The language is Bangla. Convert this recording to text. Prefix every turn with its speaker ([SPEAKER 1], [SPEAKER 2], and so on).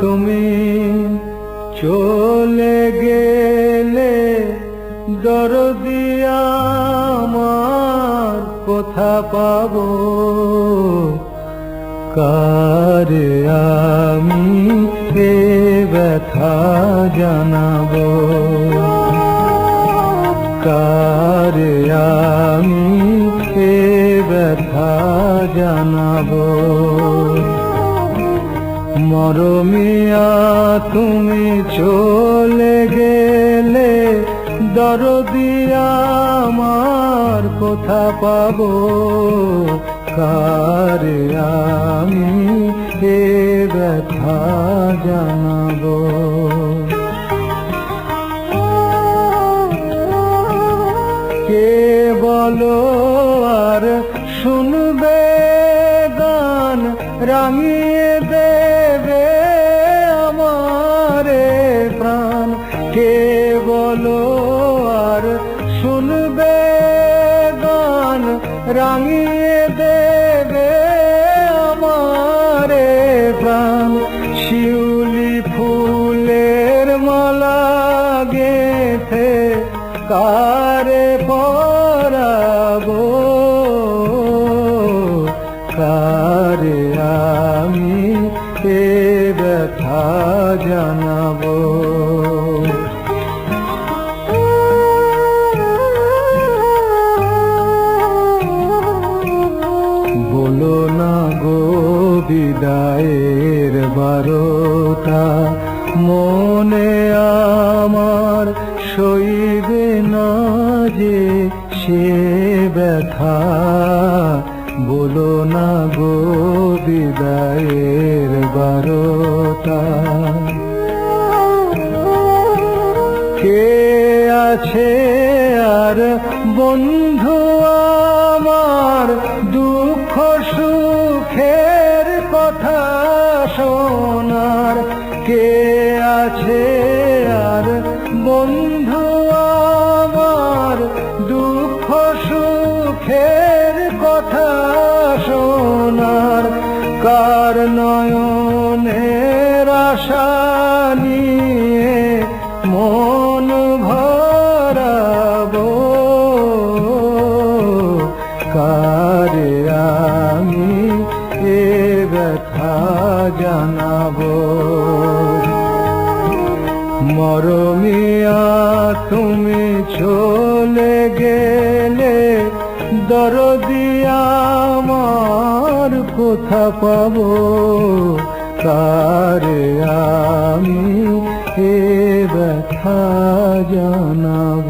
[SPEAKER 1] তুমি চলে গেলে দরদি আমার কোথা পাবো। কারে আমি এ ব্যথা জানাব? কারে আমি এ ব্যথা জানাব? মরমিয়া, তুমি চলে গেলে দরদিয়া আমার কোথা পাব? কারে আমি এ ব্যথা জানাব? কে বলো আর শুনবে গান, রাঙিয়ে দেবে কে বলো আর শুনবে গান, রাঙিয়ে দেবে আমারে প্রাণ। শিউলি ফুলের মালা গেথে কারে পরাবো? কারে আমি এ ব্যথা জানাব? বিদায়ের বারোটা মনে আমার সইবে না যে সে ব্যথা। বলো না গো বিদায়ের বারোটা। কে আছে আর বন্ধু আমার? দুঃখ কে আছে আর বন্ধু আমার দুঃখ সুখের কথা শোনার কার নয়নের আশা নিয়ে মন ভরাবো মরমিয়া তুমি চলে গেলে দরদিয়া আমার কোথা পাব? তার আমি এ ব্যথা জানাব?